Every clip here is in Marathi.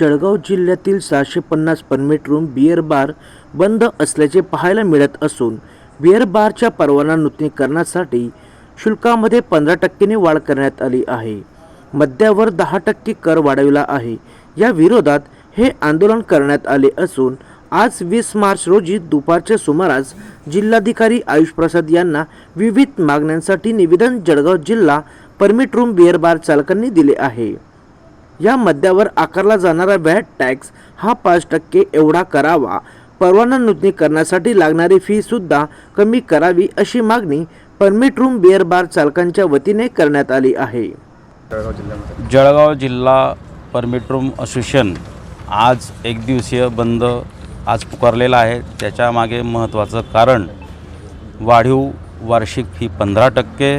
जळगाव जिल्ह्यातील सहाशे पन्नास परमिट रूम बिअर बार बंद असल्याचे पाहायला मिळत असून बिअर बारच्या परवाना नूतनीकरणासाठी शुल्कामध्ये पंधरा टक्क्यांनी वाढ करण्यात आली आहे. मद्यावर दहा टक्के कर वाढविला आहे. या विरोधात हे आंदोलन करण्यात आले असून आज वीस मार्च रोजी दुपारच्या सुमारास जिल्हाधिकारी आयुष प्रसाद यांना विविध मागण्यांसाठी निवेदन जळगाव जिल्हा परमिट रूम बिअर बार चालकांनी दिले आहे. या मद्यावर आकारला जाणारा व्हॅट टॅक्स हा पाच टक्के एवढा करावा. परवाना नूतनीकरणासाठी लागणारी फी सुद्धा कमी करावी अशी मागणी परमिट रूम बिअर बार चालकांच्या वतीने करण्यात आली आहे. जळगाव जिल्हा परमिट रूम असोसिएशन आज एक दिवसीय बंद आज पुकारलेला आहे. त्याच्यामागे महत्त्वाचं कारण वाढीव वार्षिक फी पंधरा टक्के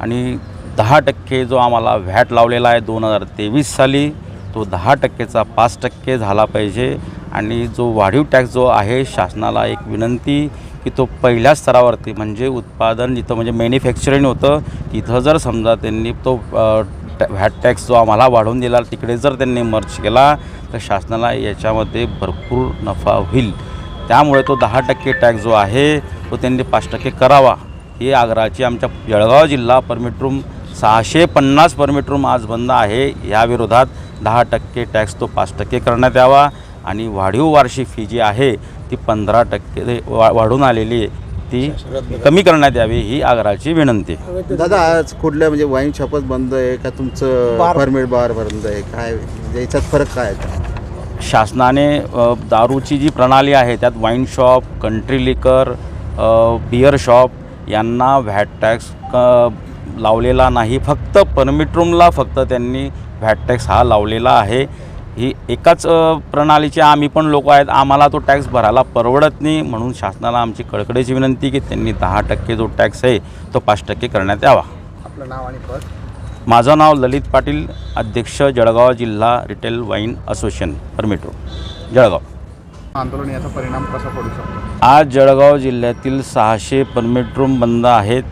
आणि दहा टक्के जो आम्हाला व्हॅट लावलेला आहे दोन हजार तेवीस साली तो दहा टक्केचा पाच टक्के झाला पाहिजे. आणि जो वाढीव टॅक्स जो आहे शासनाला एक विनंती की तो पहिल्या स्तरावरती म्हणजे उत्पादन जिथं म्हणजे मॅन्युफॅक्चरिंग होतं तिथं जर समजा त्यांनी तो टॅ- व्हॅट टॅक्स जो आम्हाला वाढवून दिला तिकडे जर त्यांनी मर्च केला तर शासनाला याच्यामध्ये भरपूर नफा होईल. त्यामुळे तो दहा टक्के टॅक्स जो आहे तो त्यांनी पाच टक्के करावा. ही आग्रहाची आमच्या जळगाव जिल्हा परमिट रूम सहाशे पन्नास परमिट रूम आज बंद आहे. या विरोधात दहा टक्के टॅक्स तो पाच टक्के करण्यात यावा आणि वाढीव वार्षिक फी जी आहे ती पंधरा टक्के वा वाढून आलेली आहे. ती कमी करण्यात यावी ही आग्रहाची विनंती. आहे. दादा आज कुठल्या म्हणजे वाईन शॉपच बंद आहे का तुमचं परमिट बार बंद आहे? काय म्हणजे याच्यात फरक काय आहे? शासनाने दारूची जी प्रणाली आहे त्यात wine shop country liquor beer shop यांना व्हॅट टॅक्स क लावलेला नाही फक्त परमिट रूमला फक्त त्यांनी व्हॅट टॅक्स हा लावलेला आहे. ही एकाच प्रणालीचे आम्ही पण लोक आहेत. आम्हाला तो टॅक्स भरायला परवडत नाही. म्हणून शासनाला आमची कळकळीची विनंती की त्यांनी दहा टक्के जो टॅक्स आहे तो पाच टक्के करण्यात यावा. आपलं नाव आणि पद? माझं नाव ललित पाटील अध्यक्ष जळगाव जिल्हा retail wine association permit room Jalgaon. आंदोलन याचा परिणाम कसा पडू शकतो? आज जळगाव जिल्ह्यातील सहाशे परमिट रूम बंद आहेत.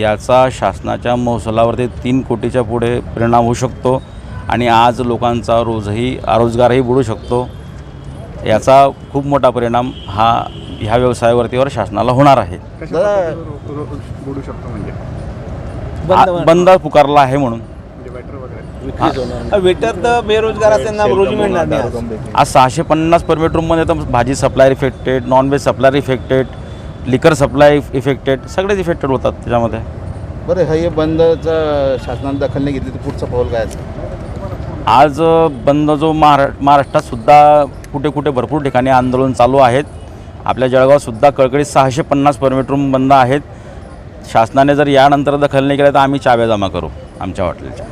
याचा शासनाच्या महसुलावरती तीन कोटीच्या पुढे परिणाम होऊ शकतो आणि आज लोकांचा रोजही रोजगारही बुडू शकतो. याचा खूप मोठा परिणाम हा ह्या व्यवसायावरतीवर शासनाला होणार आहे. बुडू शकतो म्हणजे? बंद पुकारला आहे म्हणून. म्हणजे वेटर वगैरे? वेटर तर बेरोजगार असेल ना रोजी मिळणार नाही. आज. सहाशे पन्नास परमिट रूममध्ये तर भाजी supply affected non veg supplier affected liquor supply affected सगळेच इफेक्टेड होतात त्याच्यामध्ये. बरं हे बंदचं शासनाने दखल नाही घेतली तर पुढचं पाऊल काय असेल? आज बंद जो महारा महाराष्ट्रात सुद्धा कुठे कुठे भरपूर ठिकाणी आंदोलन चालू आहेत. आपल्या जळगावात सुद्धा कळकळीत सहाशे पन्नास परमिट रूम बंद आहेत. शासनाने जर यानंतर दखल नाही केलं तर आम्ही चाव्या जमा करू आमच्या हॉटेलच्या